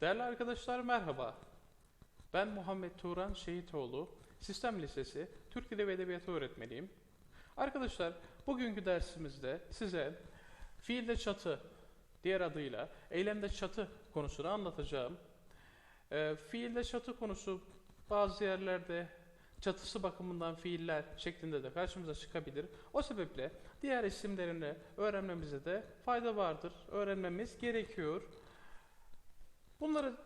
Değerli arkadaşlar merhaba. Ben Muhammed Turan Şehitoğlu, Sistem Lisesi Türk Dili ve Edebiyatı öğretmeniyim. Arkadaşlar bugünkü dersimizde size fiilde çatı, diğer adıyla eylemde çatı konusunu anlatacağım. Ee, fiilde çatı konusu bazı yerlerde çatısı bakımından fiiller şeklinde de karşımıza çıkabilir. O sebeple diğer isimlerini öğrenmemize de fayda vardır. Öğrenmemiz gerekiyor. Bunları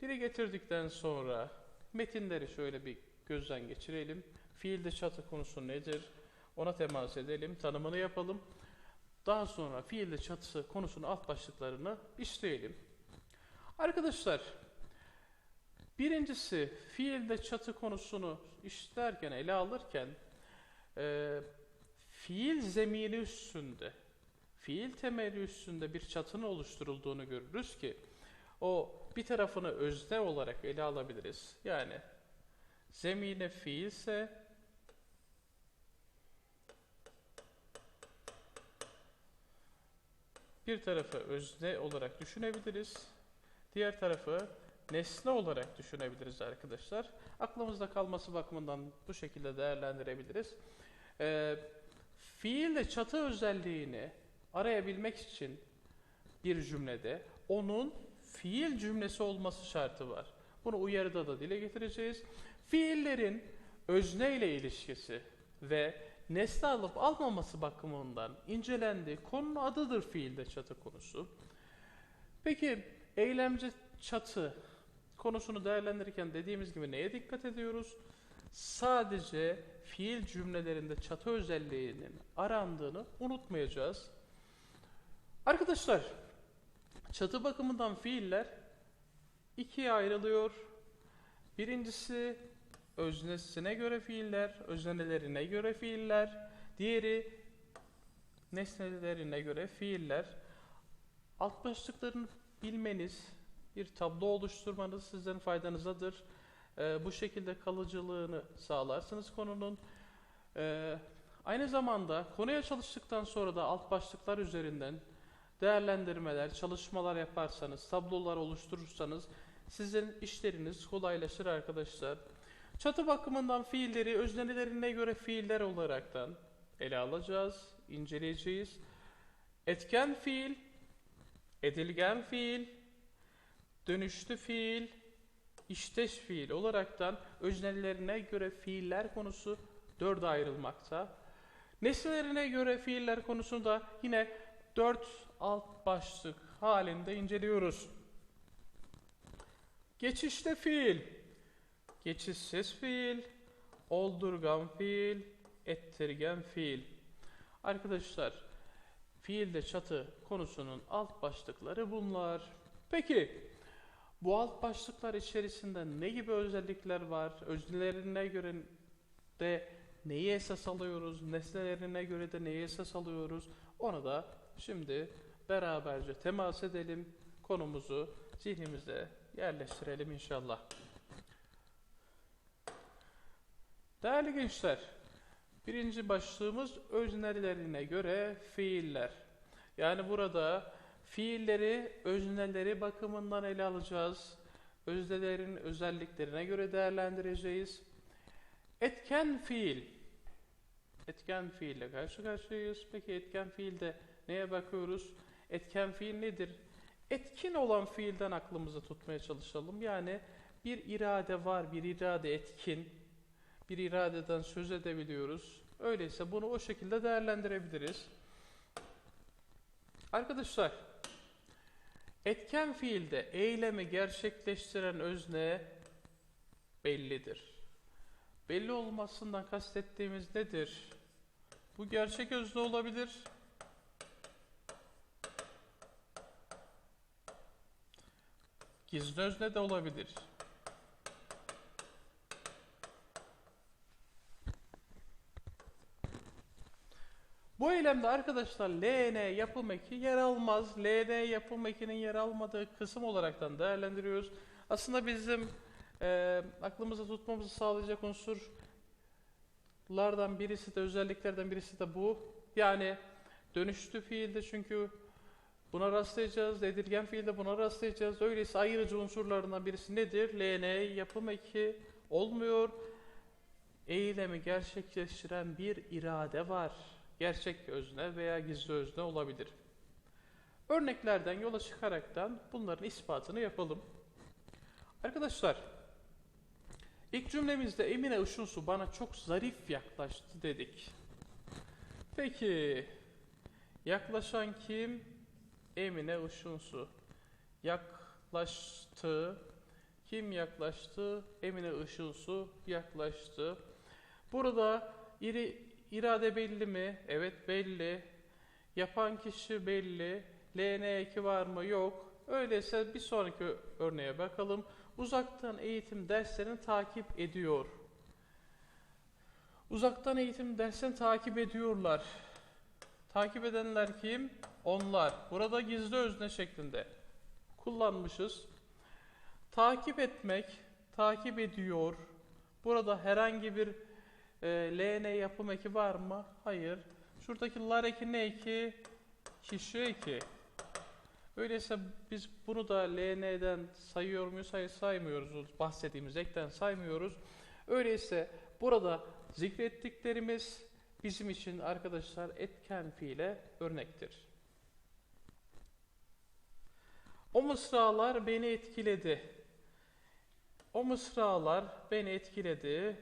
dile getirdikten sonra metinleri şöyle bir gözden geçirelim. Fiilde çatı konusu nedir? Ona temas edelim, tanımını yapalım. Daha sonra fiilde çatısı konusunun alt başlıklarını işleyelim. Arkadaşlar, birincisi fiilde çatı konusunu işlerken, ele alırken e, fiil zemini üstünde, fiil temeli üstünde bir çatının oluşturulduğunu görürüz ki o bir tarafını özne olarak ele alabiliriz. Yani zemine fiilse bir tarafı özne olarak düşünebiliriz. Diğer tarafı nesne olarak düşünebiliriz arkadaşlar. Aklımızda kalması bakımından bu şekilde değerlendirebiliriz. Ee, fiille çatı özelliğini arayabilmek için bir cümlede onun fiil cümlesi olması şartı var. Bunu uyarıda da dile getireceğiz. Fiillerin özne ile ilişkisi ve nesne alıp almaması bakımından incelendiği konunun adıdır fiilde çatı konusu. Peki eylemci çatı konusunu değerlendirirken dediğimiz gibi neye dikkat ediyoruz? Sadece fiil cümlelerinde çatı özelliğinin arandığını unutmayacağız. Arkadaşlar, çatı bakımından fiiller ikiye ayrılıyor. Birincisi öznesine göre fiiller, öznelerine göre fiiller. Diğeri nesnelerine göre fiiller. Alt başlıklarını bilmeniz, bir tablo oluşturmanız sizin faydanızadır. Ee, bu şekilde kalıcılığını sağlarsınız konunun. Ee, aynı zamanda konuya çalıştıktan sonra da alt başlıklar üzerinden değerlendirmeler, çalışmalar yaparsanız, tablolar oluşturursanız sizin işleriniz kolaylaşır arkadaşlar. Çatı bakımından fiilleri öznelerine göre fiiller olaraktan ele alacağız, inceleyeceğiz. Etken fiil, edilgen fiil, dönüşlü fiil, işteş fiil olaraktan öznelerine göre fiiller konusu dörde ayrılmakta. Nesnelerine göre fiiller konusunu da yine dört alt başlık halinde inceliyoruz. Geçişte fiil, geçişsiz fiil, oldurgan fiil, ettirgen fiil. Arkadaşlar, fiilde çatı konusunun alt başlıkları bunlar. Peki, bu alt başlıklar içerisinde ne gibi özellikler var? Öznelerine göre de neyi esas alıyoruz? Nesnelerine göre de neyi esas alıyoruz? Onu da şimdi beraberce temas edelim. Konumuzu zihnimize yerleştirelim inşallah. Değerli gençler, birinci başlığımız öznelerine göre fiiller. Yani burada fiilleri özneleri bakımından ele alacağız. Öznelerin özelliklerine göre değerlendireceğiz. Etken fiil. Etken fiille karşı karşıyayız. Peki etken fiilde neye bakıyoruz? Etken fiil nedir? Etkin olan fiilden aklımızı tutmaya çalışalım. Yani bir irade var, bir irade etkin. Bir iradeden söz edebiliyoruz. Öyleyse bunu o şekilde değerlendirebiliriz. Arkadaşlar, etken fiilde eylemi gerçekleştiren özne bellidir. Belli olmasından kastettiğimiz nedir? Bu gerçek özne olabilir. Gizli özne de olabilir. Bu eylemde arkadaşlar LN yapım eki yer almaz. LN yapım ekinin yer almadığı kısım olaraktan değerlendiriyoruz. Aslında bizim e, aklımızda tutmamızı sağlayacak unsurlardan birisi de özelliklerden birisi de bu. Yani dönüştü fiilde çünkü buna rastlayacağız. Edilgen fiilde buna rastlayacağız. Öyleyse ayırıcı unsurlarından birisi nedir? LN yapım eki olmuyor. Eylemi gerçekleştiren bir irade var. Gerçek özne veya gizli özne olabilir. Örneklerden yola çıkaraktan bunların ispatını yapalım. Arkadaşlar, ilk cümlemizde Emine Işınsu bana çok zarif yaklaştı dedik. Peki, yaklaşan kim? Emine Işınsu. Yaklaştı. Kim yaklaştı? Emine Işınsu yaklaştı. Burada iri, irade belli mi? Evet belli. Yapan kişi belli. LN eki var mı? Yok. Öyleyse bir sonraki örneğe bakalım. Uzaktan eğitim derslerini takip ediyor. Uzaktan eğitim derslerini takip ediyorlar. Takip edenler kim? Onlar. Burada gizli özne şeklinde kullanmışız. Takip etmek, takip ediyor. Burada herhangi bir e, LN yapım eki var mı? Hayır. Şuradaki lar eki ne eki? Kişi eki. Öyleyse biz bunu da LN'den sayıyor muyuz? Hayır saymıyoruz. Bahsettiğimiz ekten saymıyoruz. Öyleyse burada zikrettiklerimiz bizim için arkadaşlar etken fiile örnektir. O mısralar beni etkiledi. O mısralar beni etkiledi.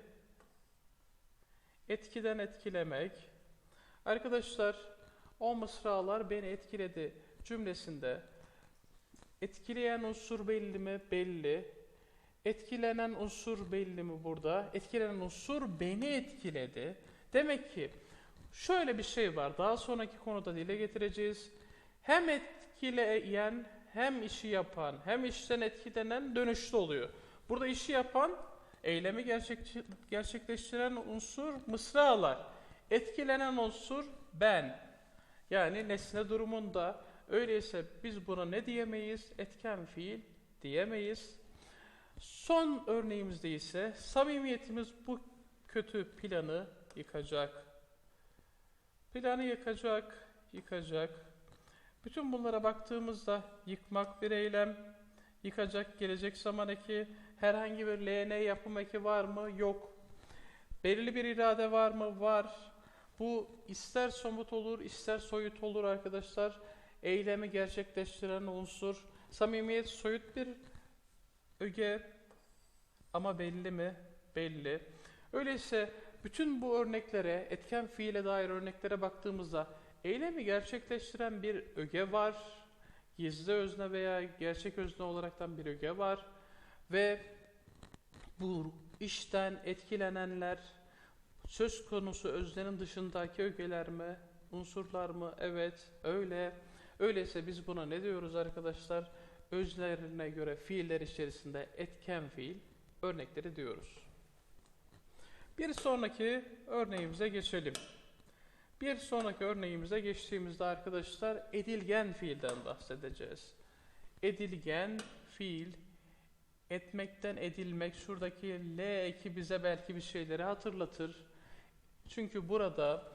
Etkiden etkilemek. Arkadaşlar o mısralar beni etkiledi cümlesinde etkileyen unsur belli mi? Belli. Etkilenen unsur belli mi burada? Etkilenen unsur beni etkiledi. Demek ki şöyle bir şey var. Daha sonraki konuda dile getireceğiz. Hem etkileyen hem işi yapan hem işten etkilenen dönüşlü oluyor. Burada işi yapan eylemi gerçek, gerçekleştiren unsur mısralar. Etkilenen unsur ben. Yani nesne durumunda Öyleyse biz buna ne diyemeyiz? Etken fiil diyemeyiz. Son örneğimizde ise samimiyetimiz bu kötü planı yıkacak. Planı yıkacak, yıkacak. Bütün bunlara baktığımızda yıkmak bir eylem, yıkacak gelecek zaman eki, herhangi bir LN yapım eki var mı? Yok. Belirli bir irade var mı? Var. Bu ister somut olur, ister soyut olur arkadaşlar eylemi gerçekleştiren unsur. Samimiyet soyut bir öge ama belli mi? Belli. Öyleyse bütün bu örneklere, etken fiile dair örneklere baktığımızda eylemi gerçekleştiren bir öge var. Gizli özne veya gerçek özne olaraktan bir öge var. Ve bu işten etkilenenler söz konusu öznenin dışındaki ögeler mi, unsurlar mı? Evet, öyle. Öyleyse biz buna ne diyoruz arkadaşlar? Özlerine göre fiiller içerisinde etken fiil örnekleri diyoruz. Bir sonraki örneğimize geçelim. Bir sonraki örneğimize geçtiğimizde arkadaşlar edilgen fiilden bahsedeceğiz. Edilgen fiil etmekten edilmek şuradaki L eki bize belki bir şeyleri hatırlatır. Çünkü burada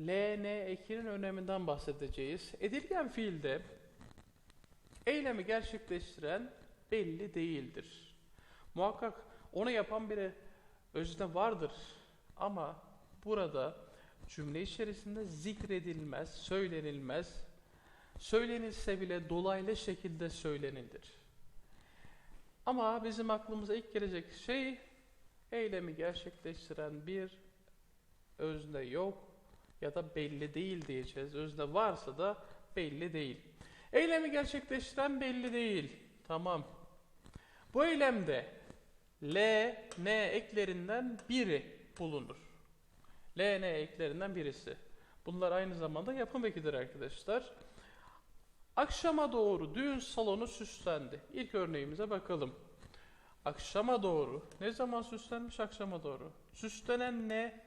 LN ekinin öneminden bahsedeceğiz. Edilgen fiilde eylemi gerçekleştiren belli değildir. Muhakkak onu yapan biri özne vardır ama burada cümle içerisinde zikredilmez, söylenilmez. Söylenilse bile dolaylı şekilde söylenilir. Ama bizim aklımıza ilk gelecek şey eylemi gerçekleştiren bir özne yok ya da belli değil diyeceğiz. Özne varsa da belli değil. Eylemi gerçekleştiren belli değil. Tamam. Bu eylemde L, N eklerinden biri bulunur. L, N eklerinden birisi. Bunlar aynı zamanda yapım ekidir arkadaşlar. Akşama doğru düğün salonu süslendi. İlk örneğimize bakalım. Akşama doğru. Ne zaman süslenmiş akşama doğru? Süslenen ne?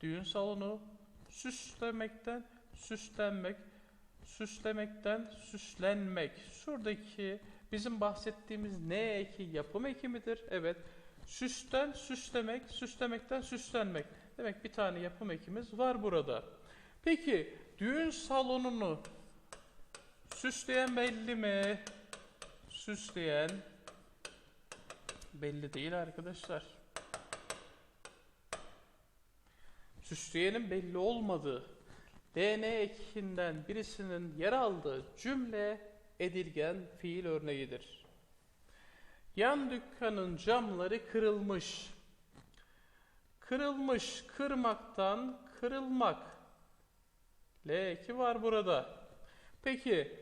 Düğün salonu. Süslemekten süslenmek, süslemekten süslenmek. Şuradaki bizim bahsettiğimiz ne eki yapım eki midir? Evet. Süsten süslemek, süslemekten süslenmek. Demek bir tane yapım ekimiz var burada. Peki düğün salonunu Süsleyen belli mi? Süsleyen belli değil arkadaşlar. Süsleyenin belli olmadığı DN ekinden birisinin yer aldığı cümle edilgen fiil örneğidir. Yan dükkanın camları kırılmış. Kırılmış, kırmaktan kırılmak. L2 var burada. Peki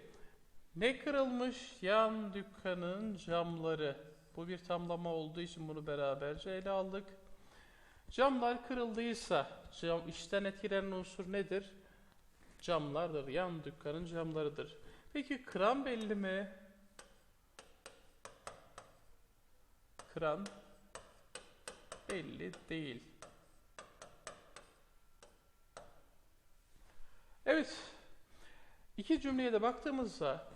ne kırılmış? Yan dükkanın camları. Bu bir tamlama olduğu için bunu beraberce ele aldık. Camlar kırıldıysa cam işten etkilenen unsur nedir? Camlardır. Yan dükkanın camlarıdır. Peki kıran belli mi? Kıran belli değil. Evet. İki cümleye de baktığımızda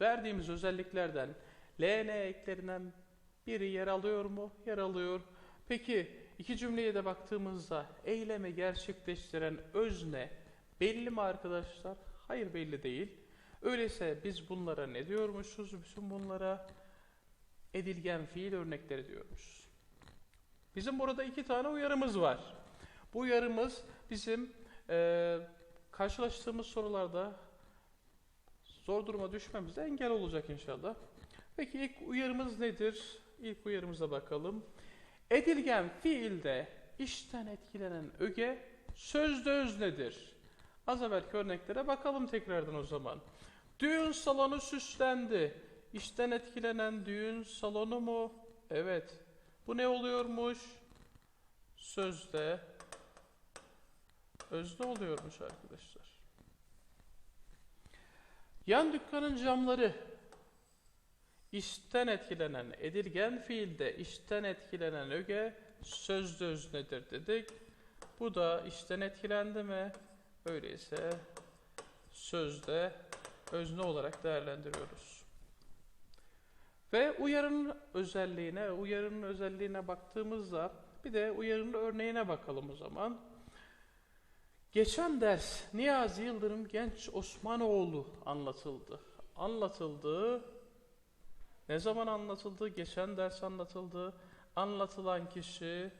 verdiğimiz özelliklerden LN eklerinden biri yer alıyor mu? Yer alıyor. Peki iki cümleye de baktığımızda eylemi gerçekleştiren özne belli mi arkadaşlar? Hayır belli değil. Öyleyse biz bunlara ne diyormuşuz? Bütün bunlara edilgen fiil örnekleri diyoruz. Bizim burada iki tane uyarımız var. Bu uyarımız bizim e, karşılaştığımız sorularda zor duruma düşmemize engel olacak inşallah. Peki ilk uyarımız nedir? İlk uyarımıza bakalım. Edilgen fiilde işten etkilenen öge sözde öznedir. Az evvelki örneklere bakalım tekrardan o zaman. Düğün salonu süslendi. İşten etkilenen düğün salonu mu? Evet. Bu ne oluyormuş? Sözde özne oluyormuş arkadaşlar. Yan dükkanın camları işten etkilenen edilgen fiilde işten etkilenen öge sözde öznedir dedik. Bu da işten etkilendi mi? Öyleyse sözde özne olarak değerlendiriyoruz. Ve uyarının özelliğine, uyarının özelliğine baktığımızda bir de uyarının örneğine bakalım o zaman. Geçen ders Niyazi Yıldırım Genç Osmanoğlu anlatıldı. Anlatıldı. Ne zaman anlatıldı? Geçen ders anlatıldı. Anlatılan kişi,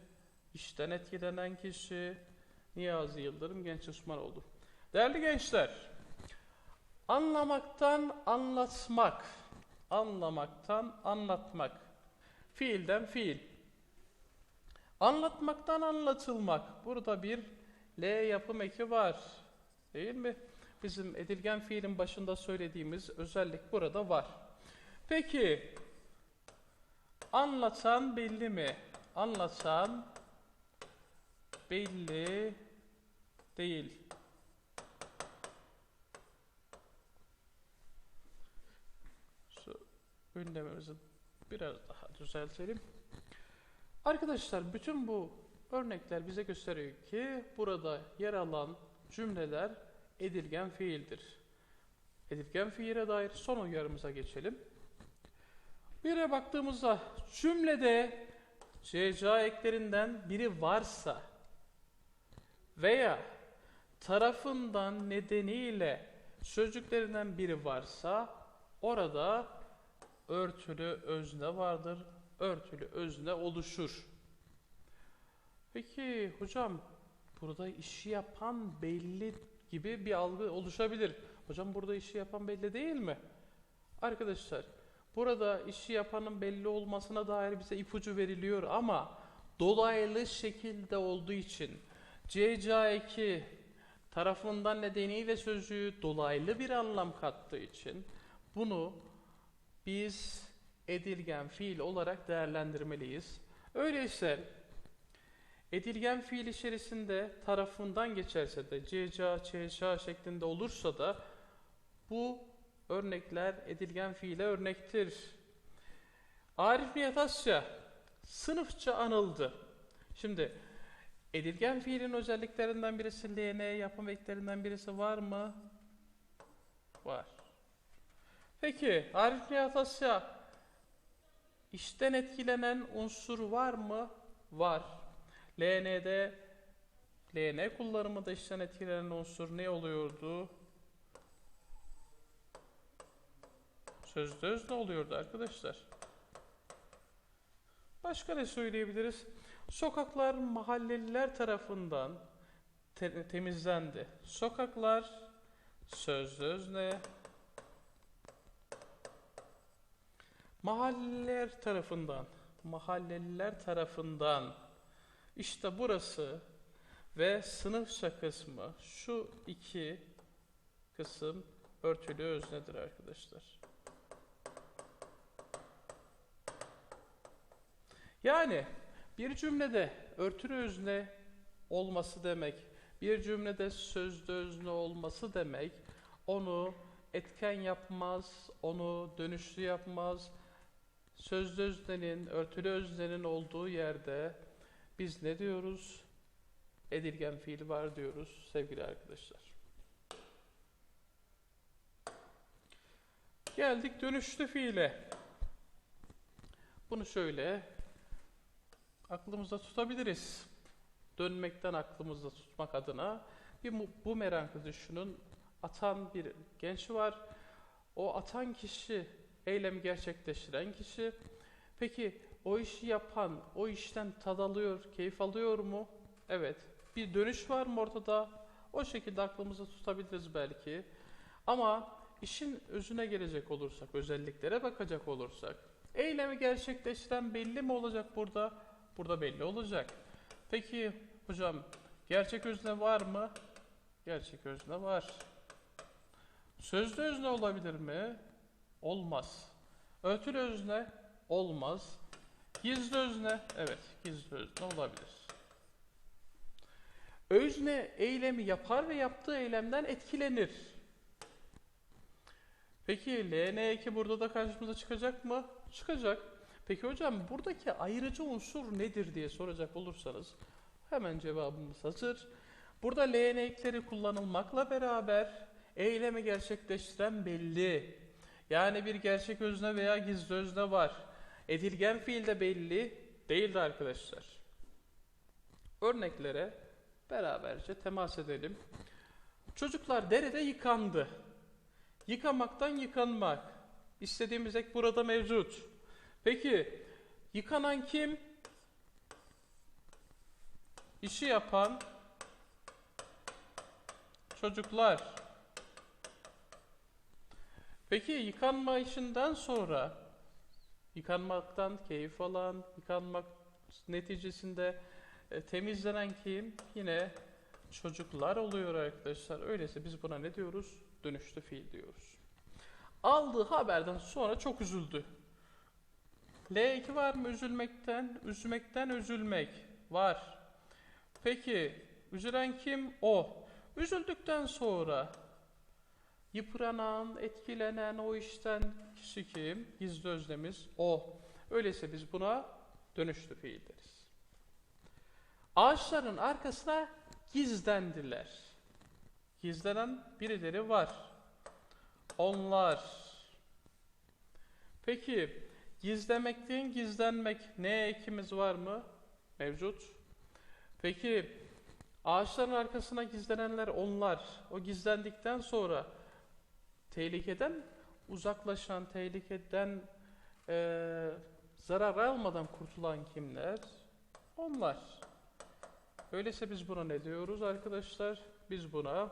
işten etkilenen kişi Niyazi Yıldırım Genç Osmanoğlu. Değerli gençler, anlamaktan anlatmak, anlamaktan anlatmak. Fiilden fiil. Anlatmaktan anlatılmak. Burada bir L yapım eki var. Değil mi? Bizim edilgen fiilin başında söylediğimiz özellik burada var. Peki anlatan belli mi? Anlatan belli değil. Şu gündemimizi biraz daha düzeltelim. Arkadaşlar bütün bu örnekler bize gösteriyor ki burada yer alan cümleler edilgen fiildir. Edilgen fiile dair son uyarımıza geçelim. Bire baktığımızda cümlede CCA eklerinden biri varsa veya tarafından nedeniyle sözcüklerinden biri varsa orada örtülü özne vardır. Örtülü özne oluşur. Peki hocam burada işi yapan belli gibi bir algı oluşabilir. Hocam burada işi yapan belli değil mi? Arkadaşlar burada işi yapanın belli olmasına dair bize ipucu veriliyor ama dolaylı şekilde olduğu için CCA2 tarafından nedeniyle sözcüğü dolaylı bir anlam kattığı için bunu biz edilgen fiil olarak değerlendirmeliyiz. Öyleyse edilgen fiil içerisinde tarafından geçerse de CCA, CCA şeklinde olursa da bu örnekler edilgen fiile örnektir. Arif Nihat Asya sınıfça anıldı. Şimdi edilgen fiilin özelliklerinden birisi LN yapım eklerinden birisi var mı? Var. Peki Arif Nihat Asya işten etkilenen unsur var mı? Var. LN'de LN kullanımı da işten etkilenen unsur ne oluyordu? Sözde özne oluyordu arkadaşlar. Başka ne söyleyebiliriz? Sokaklar mahalleliler tarafından te- temizlendi. Sokaklar sözde özne. Mahalleler tarafından, mahalleliler tarafından işte burası ve sınıfça kısmı şu iki kısım örtülü öznedir arkadaşlar. Yani bir cümlede örtülü özne olması demek, bir cümlede sözlü özne olması demek, onu etken yapmaz, onu dönüşlü yapmaz. Sözlü öznenin, örtülü öznenin olduğu yerde biz ne diyoruz? Edilgen fiil var diyoruz sevgili arkadaşlar. Geldik dönüşlü fiile. Bunu şöyle aklımızda tutabiliriz. Dönmekten aklımızda tutmak adına bir bu bumerangı düşünün. Atan bir genç var. O atan kişi, eylemi gerçekleştiren kişi. Peki o işi yapan, o işten tad alıyor, keyif alıyor mu? Evet. Bir dönüş var mı ortada? O şekilde aklımızda tutabiliriz belki. Ama işin özüne gelecek olursak, özelliklere bakacak olursak, eylemi gerçekleştiren belli mi olacak burada? Burada belli olacak. Peki hocam gerçek özne var mı? Gerçek özne var. Sözlü özne olabilir mi? Olmaz. Örtülü özne olmaz. Gizli özne evet gizli özne olabilir. Özne eylemi yapar ve yaptığı eylemden etkilenir. Peki LN2 burada da karşımıza çıkacak mı? Çıkacak. Peki hocam buradaki ayrıcı unsur nedir diye soracak olursanız hemen cevabımız hazır. Burada LN ekleri kullanılmakla beraber eylemi gerçekleştiren belli. Yani bir gerçek özne veya gizli özne var. Edilgen fiil de belli değildi arkadaşlar. Örneklere beraberce temas edelim. Çocuklar derede yıkandı. Yıkamaktan yıkanmak. İstediğimiz ek burada mevcut. Peki yıkanan kim? İşi yapan çocuklar. Peki yıkanma işinden sonra yıkanmaktan keyif alan, yıkanmak neticesinde e, temizlenen kim? Yine çocuklar oluyor arkadaşlar. Öyleyse biz buna ne diyoruz? Dönüşlü fiil diyoruz. Aldığı haberden sonra çok üzüldü. L2 var mı üzülmekten? Üzmekten üzülmek var. Peki üzülen kim? O. Üzüldükten sonra yıpranan, etkilenen o işten kişi kim? Gizli özlemiz o. Öyleyse biz buna dönüşlü fiil deriz. Ağaçların arkasına gizlendiler. Gizlenen birileri var. Onlar. Peki gizlemekten gizlenmek ne ekimiz var mı? Mevcut. Peki ağaçların arkasına gizlenenler onlar. O gizlendikten sonra tehlikeden uzaklaşan, tehlikeden e, zarar almadan kurtulan kimler? Onlar. Öyleyse biz buna ne diyoruz arkadaşlar? Biz buna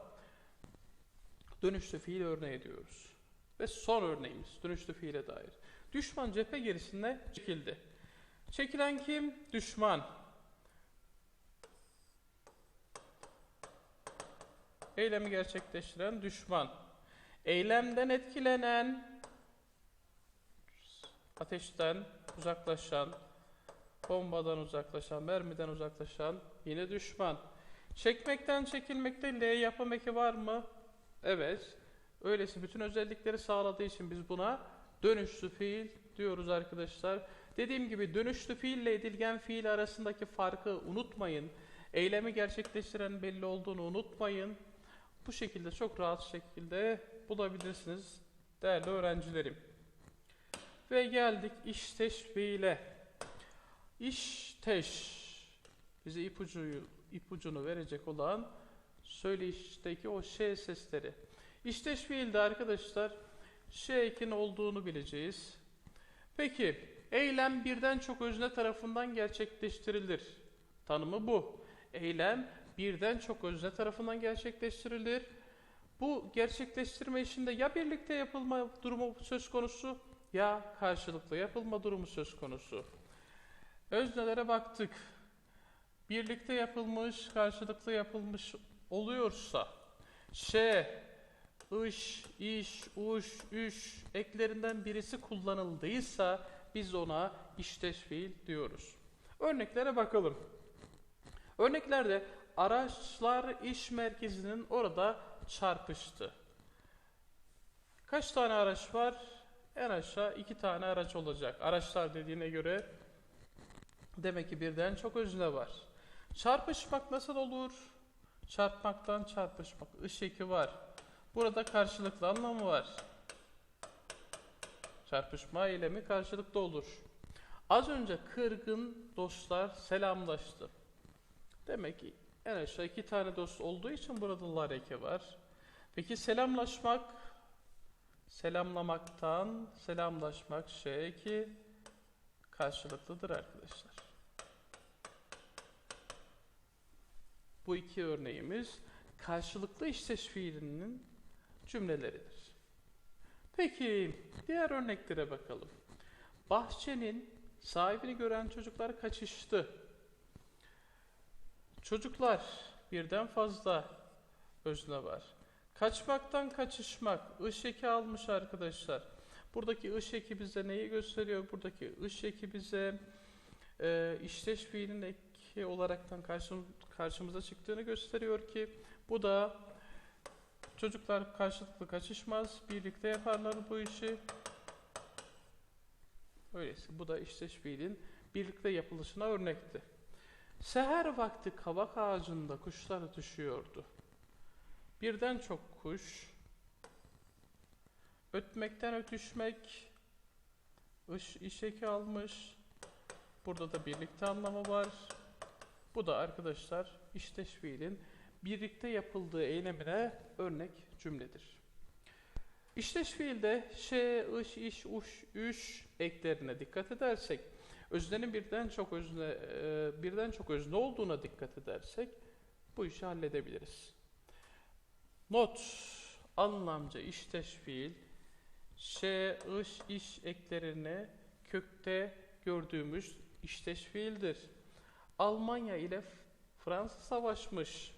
dönüşlü fiil örneği diyoruz. Ve son örneğimiz dönüşlü fiile dair. Düşman cephe gerisinde çekildi. Çekilen kim? Düşman. Eylemi gerçekleştiren düşman. Eylemden etkilenen, ateşten uzaklaşan, bombadan uzaklaşan, mermiden uzaklaşan yine düşman. Çekmekten çekilmekte L yapım eki var mı? Evet. Öylesi bütün özellikleri sağladığı için biz buna dönüşlü fiil diyoruz arkadaşlar. Dediğim gibi dönüşlü fiil ile edilgen fiil arasındaki farkı unutmayın. Eylemi gerçekleştiren belli olduğunu unutmayın. Bu şekilde çok rahat şekilde bulabilirsiniz değerli öğrencilerim. Ve geldik iş teşbihle. İş teş bize ipucu, ipucunu verecek olan söyleyişteki o şey sesleri. İş teşbihilde arkadaşlar ekin olduğunu bileceğiz. Peki, eylem birden çok özne tarafından gerçekleştirilir. Tanımı bu. Eylem birden çok özne tarafından gerçekleştirilir. Bu gerçekleştirme işinde ya birlikte yapılma durumu söz konusu ya karşılıklı yapılma durumu söz konusu. Öznelere baktık. Birlikte yapılmış, karşılıklı yapılmış oluyorsa ş, ış, iş, uş, üş eklerinden birisi kullanıldıysa biz ona işteş fiil diyoruz. Örneklere bakalım. Örneklerde araçlar iş merkezinin orada çarpıştı. Kaç tane araç var? En aşağı iki tane araç olacak. Araçlar dediğine göre demek ki birden çok özne var. Çarpışmak nasıl olur? Çarpmaktan çarpışmak. Iş var. Burada karşılıklı anlamı var. Çarpışma eylemi karşılıklı olur. Az önce kırgın dostlar selamlaştı. Demek ki en aşağı iki tane dost olduğu için burada lar eki var. Peki selamlaşmak, selamlamaktan selamlaşmak şey eki karşılıklıdır arkadaşlar. Bu iki örneğimiz karşılıklı işteş fiilinin cümleleridir. Peki diğer örneklere bakalım. Bahçenin sahibini gören çocuklar kaçıştı. Çocuklar birden fazla özne var. Kaçmaktan kaçışmak. Iş almış arkadaşlar. Buradaki ış eki bize neyi gösteriyor? Buradaki ış eki bize e, işteş fiilin eki olaraktan karşım, karşımıza çıktığını gösteriyor ki bu da çocuklar karşılıklı kaçışmaz. Birlikte yaparlar bu işi. Öyleyse bu da işteş fiilin birlikte yapılışına örnekti. Seher vakti kavak ağacında kuşlar ötüşüyordu. Birden çok kuş, ötmekten ötüşmek, ış, işeki almış. Burada da birlikte anlamı var. Bu da arkadaşlar işteş fiilin birlikte yapıldığı eylemine örnek cümledir. İşteş fiilde ş, ış, iş, uş, üş eklerine dikkat edersek, öznenin birden çok özne e, birden çok özne olduğuna dikkat edersek bu işi halledebiliriz. Not anlamca işteş fiil ş, ış, iş eklerini kökte gördüğümüz işteş fiildir. Almanya ile Fransa savaşmış.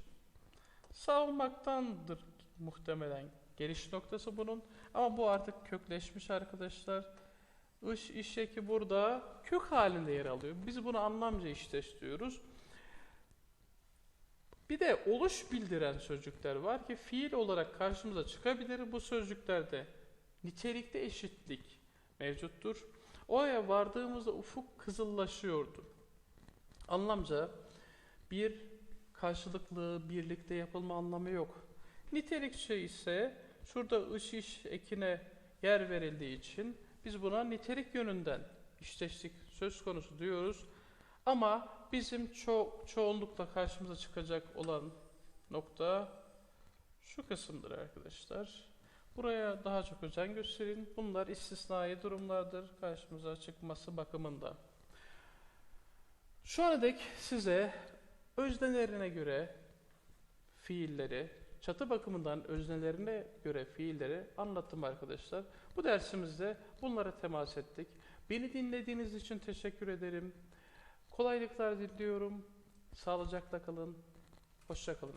Savunmaktandır muhtemelen geliş noktası bunun. Ama bu artık kökleşmiş arkadaşlar. Iş, iş eki burada kök halinde yer alıyor. Biz bunu anlamca işteş diyoruz. Bir de oluş bildiren sözcükler var ki fiil olarak karşımıza çıkabilir. Bu sözcüklerde nitelikte eşitlik mevcuttur. Oraya vardığımızda ufuk kızıllaşıyordu. Anlamca bir karşılıklı birlikte yapılma anlamı yok. Nitelikçe ise şurada ış iş ekine yer verildiği için biz buna nitelik yönünden işteşlik söz konusu diyoruz. Ama bizim ço çoğunlukla karşımıza çıkacak olan nokta şu kısımdır arkadaşlar. Buraya daha çok özen gösterin. Bunlar istisnai durumlardır karşımıza çıkması bakımından. Şu ana dek size öznelerine göre fiilleri, çatı bakımından öznelerine göre fiilleri anlattım arkadaşlar. Bu dersimizde bunlara temas ettik. Beni dinlediğiniz için teşekkür ederim. Kolaylıklar diliyorum. Sağlıcakla kalın. Hoşça kalın.